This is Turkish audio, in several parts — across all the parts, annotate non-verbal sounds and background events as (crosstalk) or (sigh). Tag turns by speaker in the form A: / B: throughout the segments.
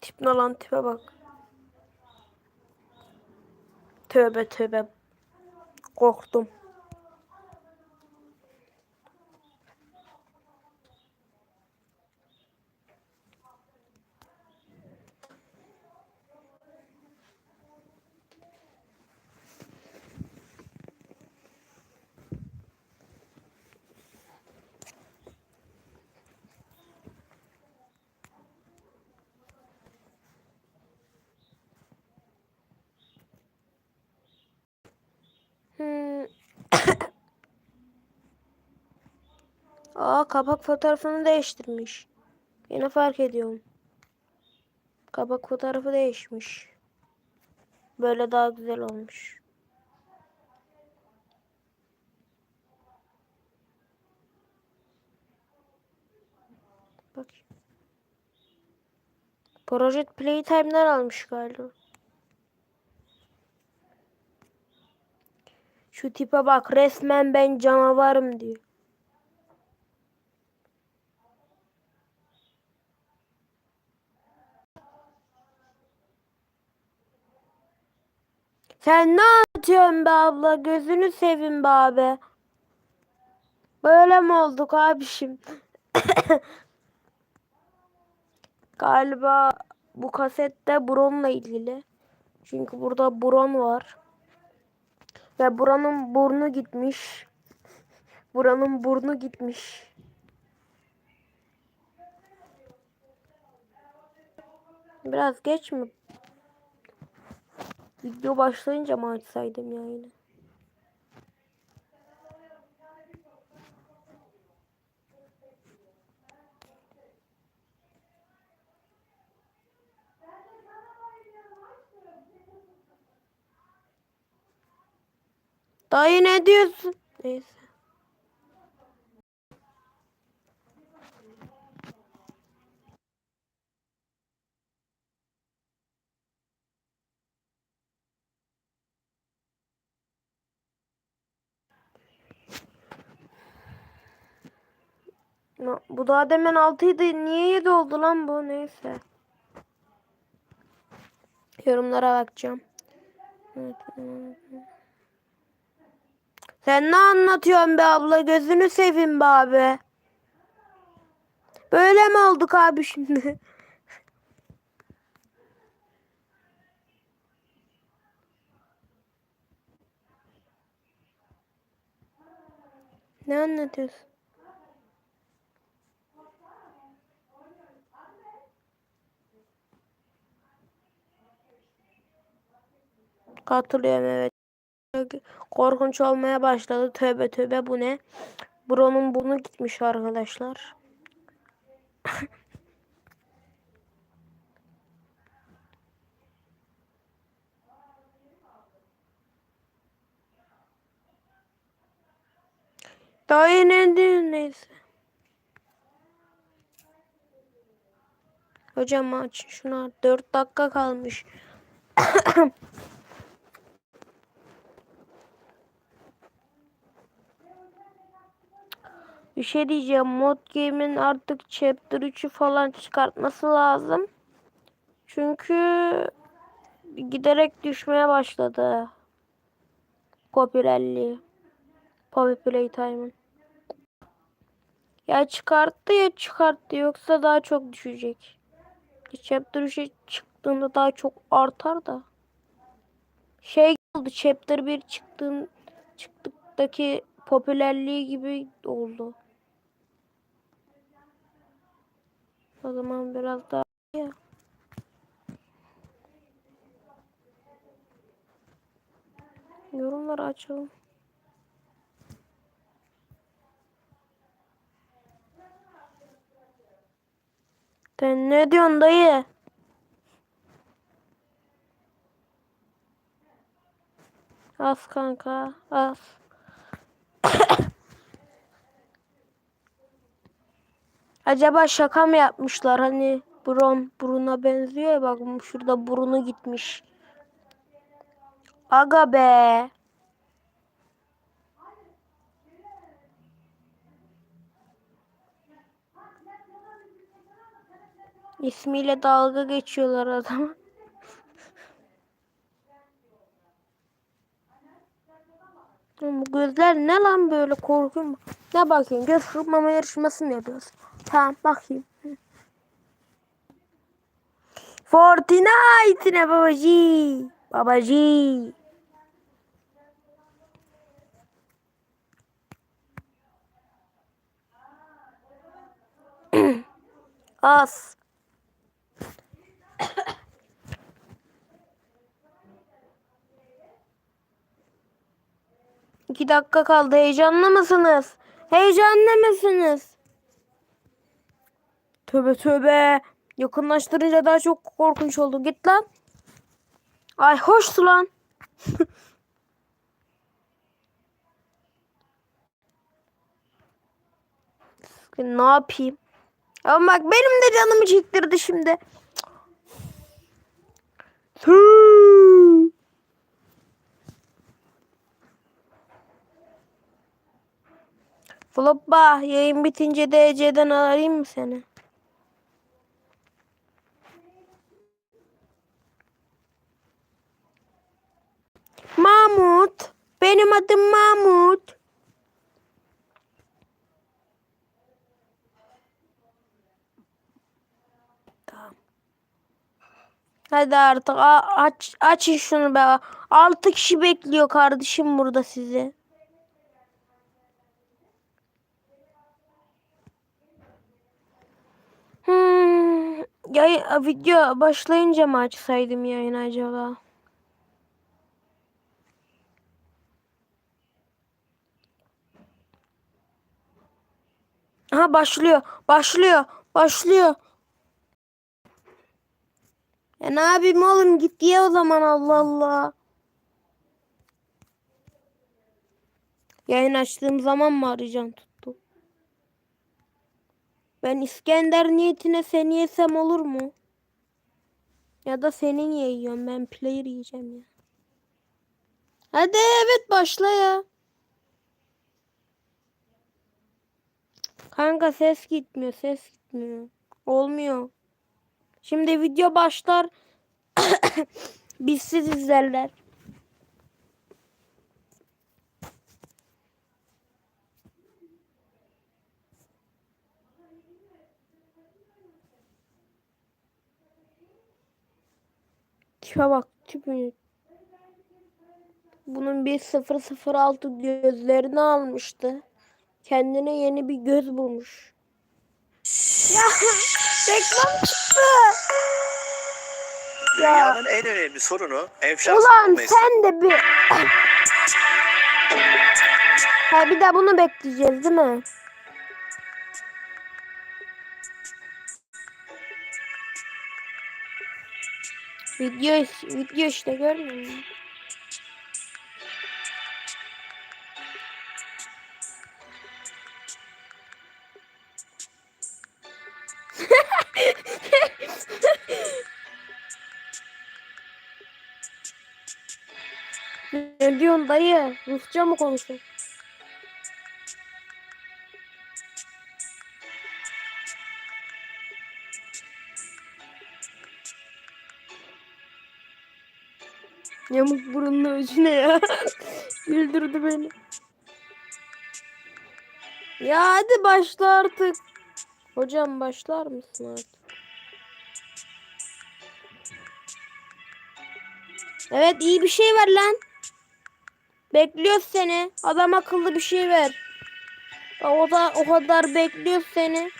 A: Tip ne lan tipe bak. Tövbe tövbe. Korktum. Hmm. Aa kapak fotoğrafını değiştirmiş. Yine fark ediyorum. Kapak fotoğrafı değişmiş. Böyle daha güzel olmuş. Bak. Project Playtime'den almış galiba. Şu tipe bak resmen ben canavarım diyor. Sen ne anlatıyorsun be abla? Gözünü seveyim be abi. Böyle mi olduk abişim? (coughs) Galiba bu kasette Bron'la ilgili. Çünkü burada Bron var. Ve buranın burnu gitmiş. (laughs) Buranın burnu gitmiş. Biraz geç mi? Video başlayınca mı açsaydım yayını? Dayı ne diyorsun? Neyse. Bu daha demin 6'ydı. Niye 7 oldu lan bu? Neyse. Yorumlara bakacağım. Sen ne anlatıyorsun be abla? Gözünü seveyim be abi. Böyle mi olduk abi şimdi? (laughs) ne anlatıyorsun? Katılıyorum evet. Korkunç olmaya başladı. Tövbe tövbe bu ne? Bro'nun burnu gitmiş arkadaşlar. Daha yeni değil neyse. Hocam aç şuna 4 dakika kalmış. (coughs) Bir şey diyeceğim. Mod Game'in artık Chapter 3'ü falan çıkartması lazım. Çünkü giderek düşmeye başladı. Popülerliği. Poppy Playtime'ın. Ya çıkarttı ya çıkarttı yoksa daha çok düşecek. Chapter 3'e çıktığında daha çok artar da. Şey oldu Chapter 1 çıktığın çıktıktaki popülerliği gibi oldu. O zaman biraz daha ya. Yorumları açalım. Sen ne diyorsun dayı? Az kanka, az. Acaba şaka mı yapmışlar? Hani Bron buruna benziyor ya bak şurada burunu gitmiş. Aga be. İsmiyle dalga geçiyorlar adama. (laughs) Bu gözler ne lan böyle korkuyorum. Ne bakayım göz kırpmama yarışması mı yapıyoruz? Tamam bakayım. Fortnite ne babacı? Babacı. (clears throat) Az. İki dakika kaldı. Heyecanlı mısınız? Heyecanlı mısınız? Tövbe tövbe. Yakınlaştırınca daha çok korkunç oldu. Git lan. Ay hoş lan. ne yapayım? Ama bak benim de canımı çektirdi şimdi. Floppa yayın bitince DC'den arayayım mı seni? Mahmut. Benim adım Mahmut. Hadi artık aç açın şunu be. Altı kişi bekliyor kardeşim burada sizi. Hmm, yayın, video başlayınca mı açsaydım yayını acaba? Aha başlıyor. Başlıyor. Başlıyor. Ya ne yapayım oğlum git ye o zaman Allah Allah. Yayın açtığım zaman mı arayacaksın tuttu? Ben İskender niyetine seni yesem olur mu? Ya da senin yiyorum ben player yiyeceğim ya. Hadi evet başla ya. Kanka ses gitmiyor ses gitmiyor. Olmuyor. Şimdi video başlar. (coughs) Bizsiz izlerler. Tipe bak tipini. Bunun bir 006 gözlerini almıştı. Kendine yeni bir göz bulmuş. Ya (laughs) reklam çıktı. Ya
B: Dünyanın en önemli sorunu enflasyon
A: ulan
B: olması.
A: sen de bir... Ha bir de bunu bekleyeceğiz değil mi? Video, video işte görmüyor musun? Ne diyorsun dayı? Rusça mı konuşuyorsun? Yamuk burunlu öcü ne ya? (laughs) Güldürdü beni. Ya hadi başla artık. Hocam başlar mısın artık? Evet iyi bir şey ver lan. Bekliyoruz seni. Adam akıllı bir şey ver. O da o kadar bekliyoruz seni.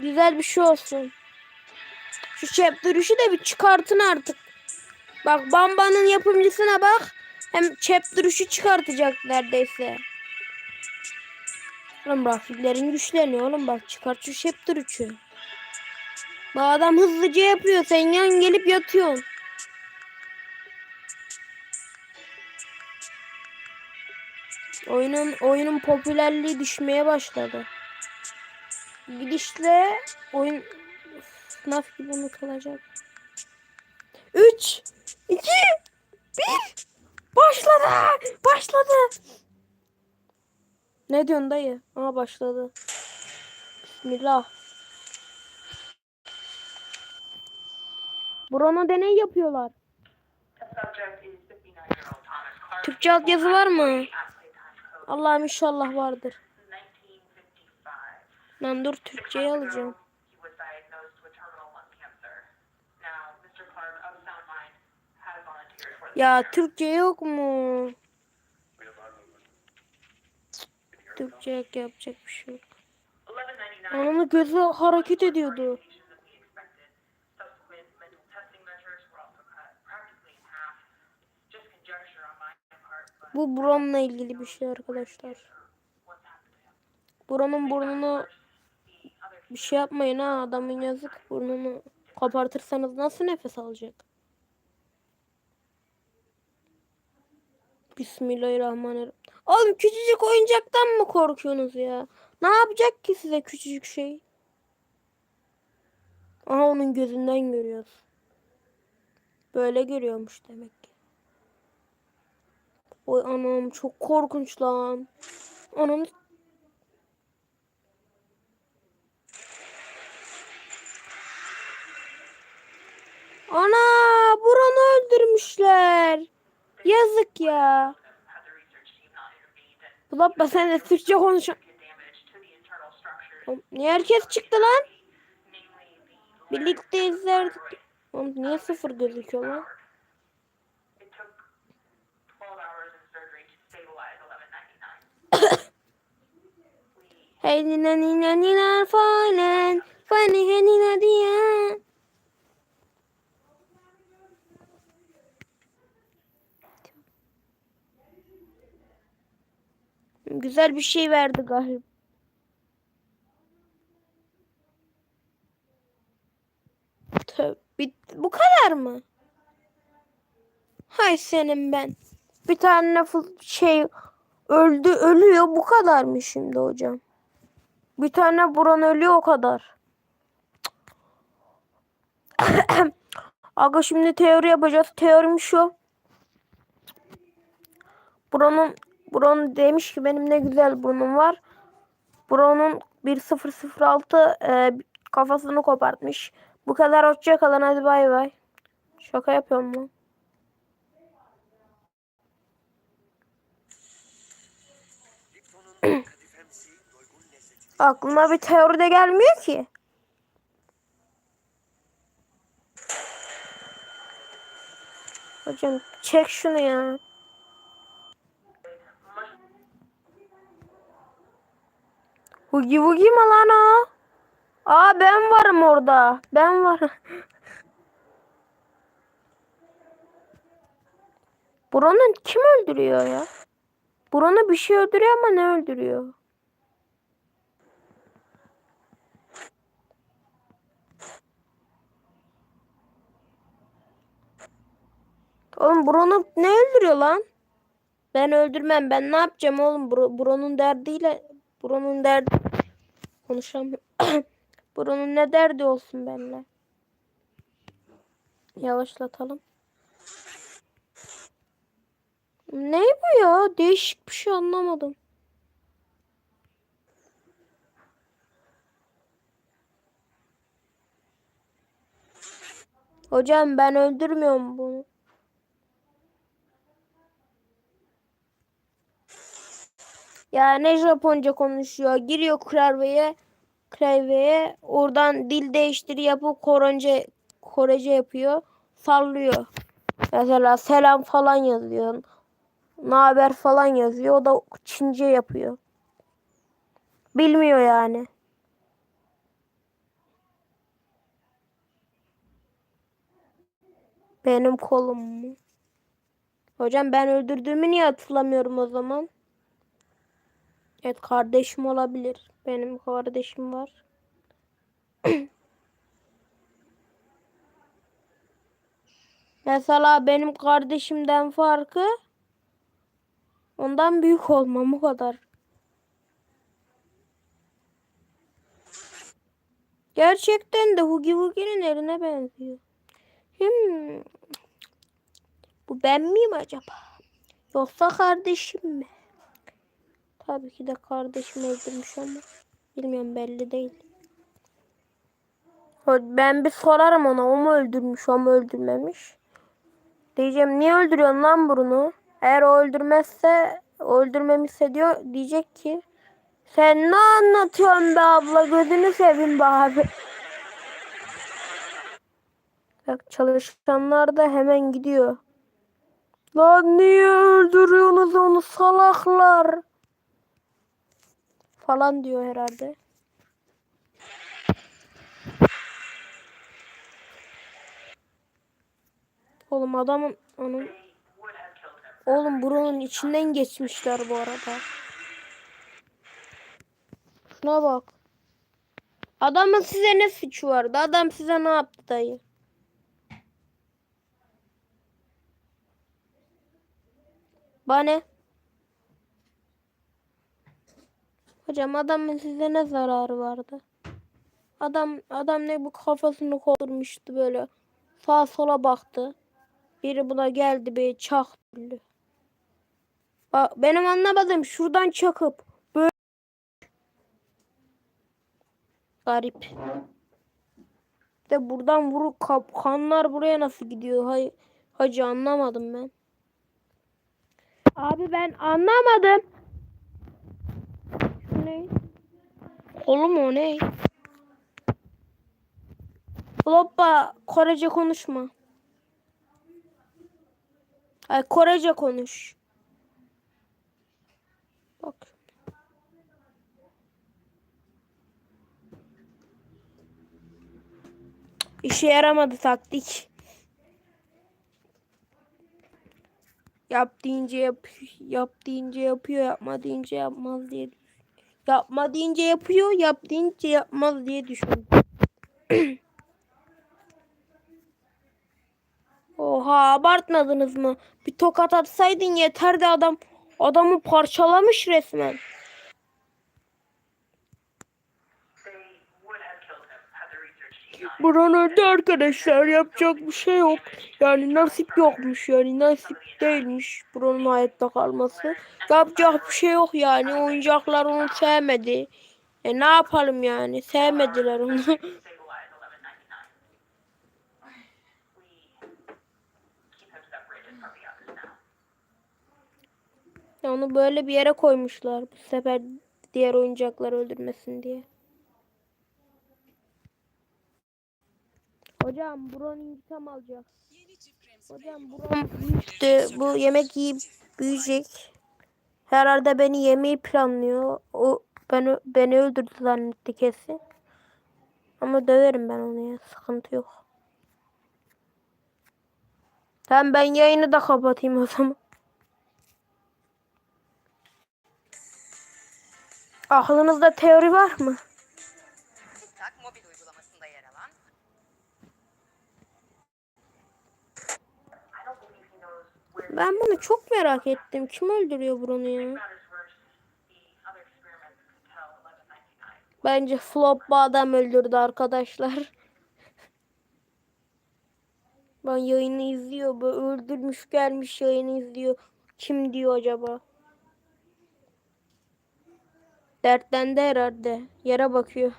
A: Güzel bir şey olsun. Şu chapter 3'ü de bir çıkartın artık. Bak Bamba'nın yapımcısına bak. Hem chapter 3'ü çıkartacak neredeyse. Oğlum rakiplerin güçleniyor oğlum bak çıkart şu chapter 3'ü. Bu adam hızlıca yapıyor. Sen yan gelip yatıyorsun. Oyunun oyunun popülerliği düşmeye başladı. Gidişle oyun FNAF gibi unutulacak. 3 2 1 Başladı! Başladı! Ne diyorsun dayı? Aa başladı. Bismillah. Bruno deney yapıyorlar.
C: The subject is 59-year-old Thomas Clark.
A: Türkçe altyazı var mı? Allah'ım inşallah vardır.
C: 1955.
A: Lan dur Türkçeyi alacağım. Ya Türkçe yok mu? Türkçe yapacak bir şey yok.
C: 1199
A: Onun gözü hareket ediyordu. Bu Bruno'la ilgili bir şey arkadaşlar. Bruno'nun burnunu bir şey yapmayın ha adamın yazık burnunu kopartırsanız nasıl nefes alacak? Bismillahirrahmanirrahim. Oğlum küçücük oyuncaktan mı korkuyorsunuz ya? Ne yapacak ki size küçücük şey? Aha onun gözünden görüyoruz. Böyle görüyormuş demek. Oy anam çok korkunç lan. Anam Ana Buran'ı öldürmüşler. Yazık ya. Bulapma sen de Türkçe konuşan. Niye herkes çıktı lan? Birlikte izlerdik. Oğlum niye sıfır gözüküyor lan? Hey nina nina nina fallen. Funny hey nina diye. Güzel bir şey verdi galiba. Tövbe. Bu kadar mı? Hay senin ben. Bir tane şey öldü ölüyor bu kadar mı şimdi hocam? Bir tane buran ölüyor o kadar. Aga şimdi teori yapacağız. Teorim şu. Buranın Buranın demiş ki benim ne güzel burnum var. Buranın 1006 e, kafasını kopartmış. Bu kadar hoşça kalın hadi bay bay. Şaka yapıyorum lan. Aklıma bir teori de gelmiyor ki. Hocam çek şunu ya. Hugi Wugi mi lan o? Aa ben varım orada. Ben varım. (laughs) Buranın kim öldürüyor ya? Buranı bir şey öldürüyor ama ne öldürüyor? Oğlum Bruno ne öldürüyor lan? Ben öldürmem. Ben ne yapacağım oğlum? Bro, Bruno'nun derdiyle Bruno'nun derdi konuşamıyorum. (coughs) Bruno'nun ne derdi olsun benimle? Yavaşlatalım. Ne bu ya? Değişik bir şey anlamadım. Hocam ben öldürmüyorum bunu. Ya ne Japonca konuşuyor? Giriyor klavyeye, klavyeye oradan dil değiştir yapıp Korece, Korece yapıyor. Sallıyor. Mesela selam falan yazıyor. Ne haber falan yazıyor. O da Çince yapıyor. Bilmiyor yani. Benim kolum mu? Hocam ben öldürdüğümü niye hatırlamıyorum o zaman? Evet kardeşim olabilir. Benim kardeşim var. (clears throat) Mesela benim kardeşimden farkı ondan büyük olmam o kadar. Gerçekten de Hugi Wugi'nin eline benziyor. Hmm. Bu ben miyim acaba? Yoksa kardeşim mi? Tabii ki de kardeşim öldürmüş ama bilmiyorum belli değil. Ben bir sorarım ona o mu öldürmüş o mu öldürmemiş. Diyeceğim niye öldürüyorsun lan bunu? Eğer o öldürmezse öldürmemişse diyor diyecek ki sen ne anlatıyorsun be abla gözünü seveyim be abi. Bak çalışanlar da hemen gidiyor. Lan niye öldürüyorsunuz onu salaklar? Falan diyor herhalde. Oğlum adamın onun. Oğlum buranın içinden geçmişler bu arada. Şuna bak. Adamın size ne suçu vardı? Adam size ne yaptı dayı? Bana ne? Hocam adamın size ne zararı vardı? Adam adam ne bu kafasını kaldırmıştı böyle. Sağa sola baktı. Biri buna geldi be çaktı. Bak benim anlamadığım şuradan çakıp böyle garip. De buradan vurup kanlar buraya nasıl gidiyor? Hay hacı anlamadım ben. Abi ben anlamadım. Şu ne? Oğlum o ne? Hoppa Korece konuşma. Ay Korece konuş. Bak. İşe yaramadı taktik. Yap deyince yap, yap deyince yapıyor, yapma deyince yapmaz diye. Yapma deyince yapıyor, yap deyince yapmaz diye düşündüm. (clears throat) Oha abartmadınız mı? Bir tokat atsaydın yeterdi adam. Adamı parçalamış resmen. Öldü arkadaşlar. Yapacak bir şey yok. Yani nasip yokmuş yani. Nasip değilmiş buranın hayatta kalması. Yapacak bir şey yok yani. Oyuncaklar onu sevmedi. E ne yapalım yani? Sevmediler onu.
C: stabilize 1199. We keep him separated from the others (laughs) now.
A: Ya onu böyle bir yere koymuşlar. Bu sefer diğer oyuncaklar öldürmesin diye. Hocam buranın intikam alacak. Hocam buram büyüktü. Bu yemek yiyip büyüyecek. Herhalde beni yemeyi planlıyor. O beni, beni öldürdü zannetti kesin. Ama döverim ben onu ya. Sıkıntı yok. Tamam ben yayını da kapatayım o zaman. Aklınızda teori var mı? Ben bunu çok merak ettim. Kim öldürüyor bunu ya?
C: matters worse. The other experiments could tell 1199.
A: Bence flop adam öldürdü arkadaşlar. (laughs) Ben yayını izliyor. Bu öldürmüş gelmiş yayını izliyor. Kim diyor acaba? Dertlendi herhalde. Yere bakıyor.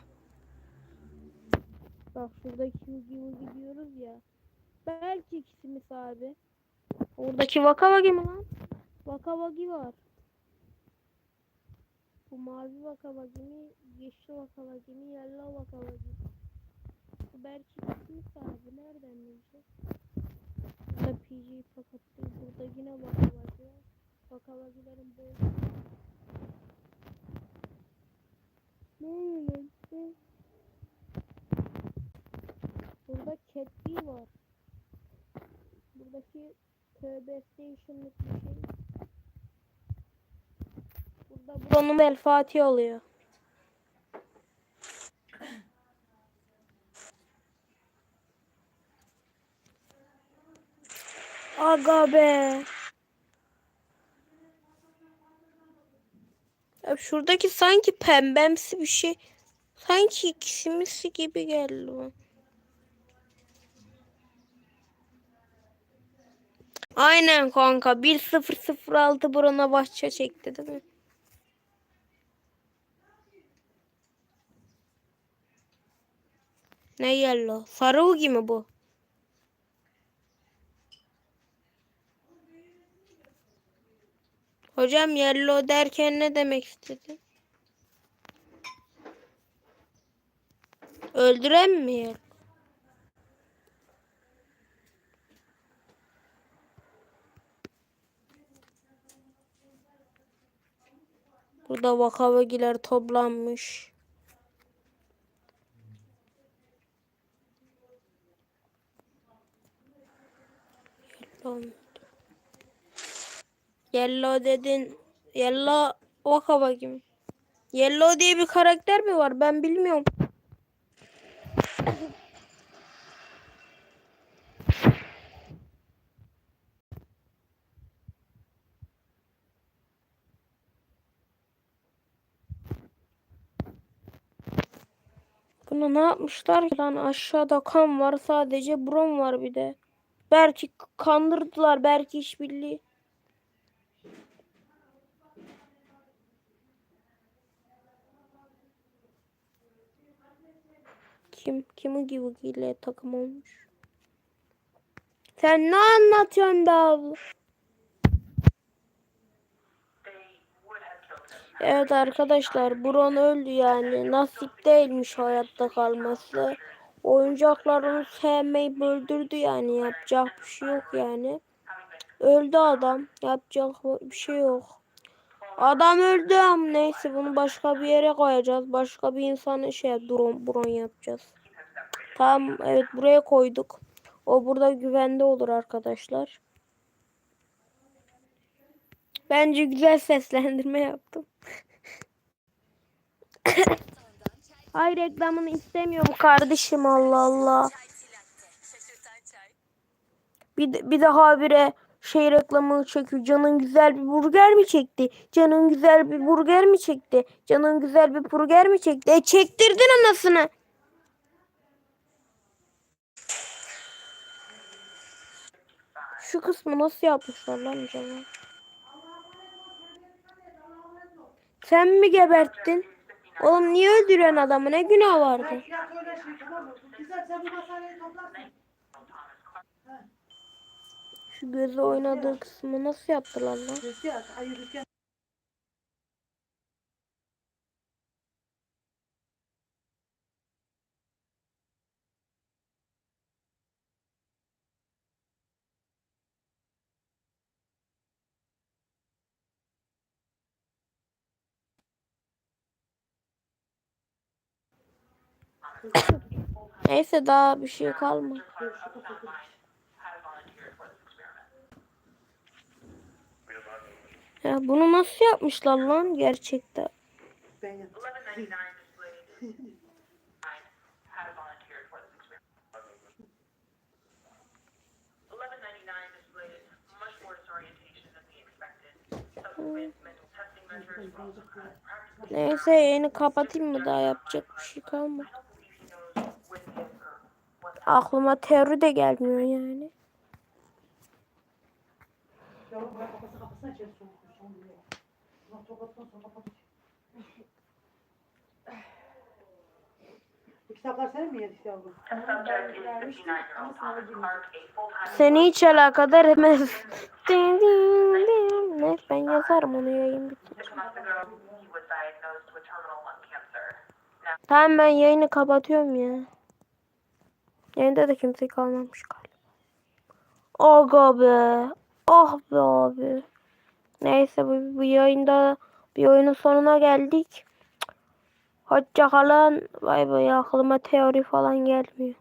A: Bak şuradaki Hugi Hugi diyoruz ya. Belki ikisimiz abi. Oradaki Vakavagi mi lan? Vakavagi var. Bu mavi Vakavagi mi? Yeşil Vakavagi mi? Yellow Vakavagi. Bu belki ikisimiz abi. Nereden bileceğiz? Burada PG fakat burada yine Vakavagi var. Vakavagilerin bol. Ne oluyor? Burada Catbee var. Buradaki tövbe station'lık bir şey. Burada buranın El Fatih oluyor. Aga be. Ya şuradaki sanki pembemsi bir şey. Sanki ikisimiz gibi geldi bana. Aynen kanka. 1006 burana bahçe çekti değil mi? Ne yellow? Sarı mi bu? Hocam yellow derken ne demek istedin? Öldüren mi yellow? Burada vakavagiler toplanmış. Yellow. Yellow dedin. Yellow vakavagi mi? Yellow diye bir karakter mi var? Ben bilmiyorum. Buna ne yapmışlar ki lan aşağıda kan var sadece brom var bir de. Belki kandırdılar belki işbirliği. Kim? Kimi gibi ile takım olmuş? Sen ne anlatıyorsun be abla? Evet arkadaşlar Bron öldü yani. Nasip değilmiş hayatta kalması. Oyuncaklar onu sevmeyi böldürdü yani. Yapacak bir şey yok yani. Öldü adam. Yapacak bir şey yok. Adam öldü ama neyse bunu başka bir yere koyacağız. Başka bir insanı şey Bron, Bron yapacağız. Tamam evet buraya koyduk. O burada güvende olur arkadaşlar. Bence güzel seslendirme yaptım. Ay reklamını istemiyorum kardeşim Allah Allah. Bir, bir daha bire şey reklamı çekiyor. Canın güzel bir burger mi çekti? Canın güzel bir burger mi çekti? Canın güzel bir burger mi çekti? E çektirdin anasını. Şu kısmı nasıl yapmışlar lan acaba? Sen mi geberttin? Oğlum niye öldürüyorsun adamı? Ne günah vardı? Şu gözü oynadığı kısmı nasıl yaptılar lan? Neyse daha bir şey kalmadı. Ya bunu nasıl yapmışlar lan gerçekten?
D: Ben yaptım.
C: 1199 displayed. had volunteered for this experiment. 1199 displayed much more disorientation than we expected. Subsequent mental testing measures were also cut. Practically,
A: Neyse yayını kapatayım mı daha yapacak bir şey kalmadı. Aklıma teori de gelmiyor yani.
D: Yavrum bırak kafası kafasına içeri soğuk. Son bir yer. Ulan tokattan sonra kapat. Bu kitaplar senin mi yedik yavrum?
C: The subject is 59-year-old Thomas Clark, a full-time
A: Seni hiç alakadar etmez. Din, din, din. Neyse ben yazarım onu yayın bitince. Tamam ben yayını kapatıyorum ya. Yayında da kimse kalmamış galiba. Aga be. Ah be abi. Neyse bu, bu yayında bir oyunun sonuna geldik. Hoşça kalın. Bay bay aklıma teori falan gelmiyor.